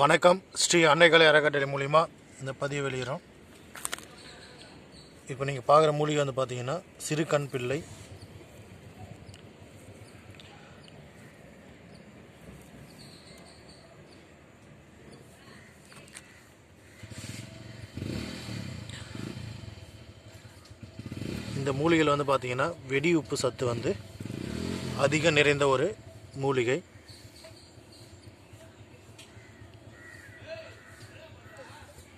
வணக்கம். ஸ்ரீ அன்னைக்கலை அறக்கட்டளை மூலிமா இந்த பதிவு வெளியிடறோம் இப்போ நீங்கள் பார்க்குற மூலிகை வந்து பார்த்தீங்கன்னா சிறு கண் பிள்ளை. இந்த மூலிகையில் வந்து பார்த்தீங்கன்னா வெடி உப்பு சத்து வந்து அதிகம் நிறைந்த ஒரு மூலிகை.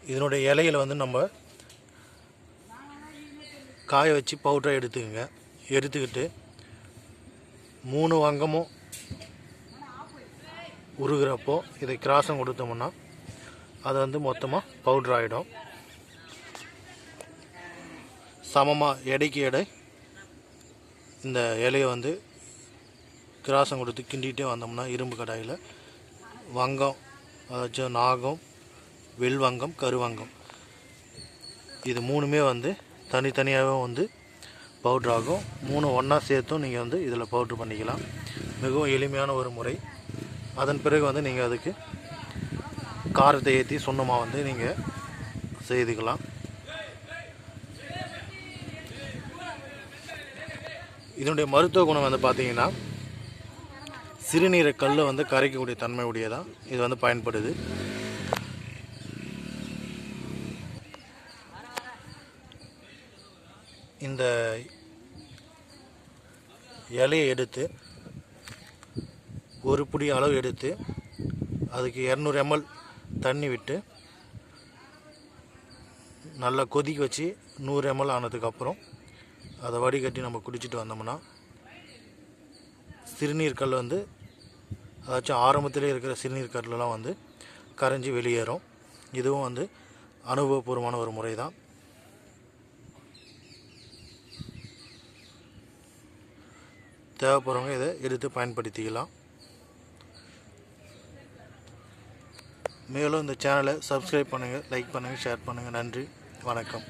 இதனுடைய இலையில் வந்து நம்ம காய வச்சு பவுடரை எடுத்துக்கோங்க. எடுத்துக்கிட்டு மூணு வங்கமும் உருகிறப்போ இதை கிராசம் கொடுத்தோம்னா அது வந்து மொத்தமாக பவுடர் ஆகிடும் சமமாக எடைக்கு எடை இந்த இலையை வந்து கிராசம் கொடுத்து கிண்டிகிட்டே வந்தோம்னா இரும்பு கடாயில் வங்கம் அதாச்சும் நாகம் வெல்வங்கம் கருவங்கம். இது மூணுமே வந்து தனித்தனியாகவும் வந்து பவுட்ரு ஆகும். மூணு ஒன்றா சேர்த்தும் நீங்கள் வந்து இதில் பவுட்ரு பண்ணிக்கலாம். மிகவும் எளிமையான ஒரு முறை. அதன் பிறகு வந்து நீங்கள் அதுக்கு காரத்தை ஏற்றி சுண்ணமாக வந்து நீங்கள் செய்துக்கலாம். இதனுடைய மருத்துவ குணம் வந்து பார்த்திங்கன்னா சிறுநீரை கல்லை வந்து கரைக்கக்கூடிய தன்மை உடையதான் இது வந்து பயன்படுது. இந்த இலையை எடுத்து ஒரு புடி அளவு எடுத்து அதுக்கு இரநூறு எம்எல் தண்ணி விட்டு நல்லா கொதிக்க வச்சு நூறு எம்எல் ஆனதுக்கப்புறம் அதை வடிகட்டி நம்ம குடிச்சிட்டு வந்தோம்னா சிறுநீர் கல் வந்து அதாச்சும் ஆரம்பத்திலே இருக்கிற சிறுநீர் கல்லெலாம் வந்து கரைஞ்சி வெளியேறும். இதுவும் வந்து அனுபவபூர்வமான ஒரு முறை தான் தேவைப்படுறவங்க இதை எடுத்து பயன்படுத்திக்கலாம். மேலும் இந்த சேனலை சப்ஸ்கிரைப் பண்ணுங்கள் லைக் பண்ணுங்கள் ஷேர் பண்ணுங்கள் நன்றி. வணக்கம்.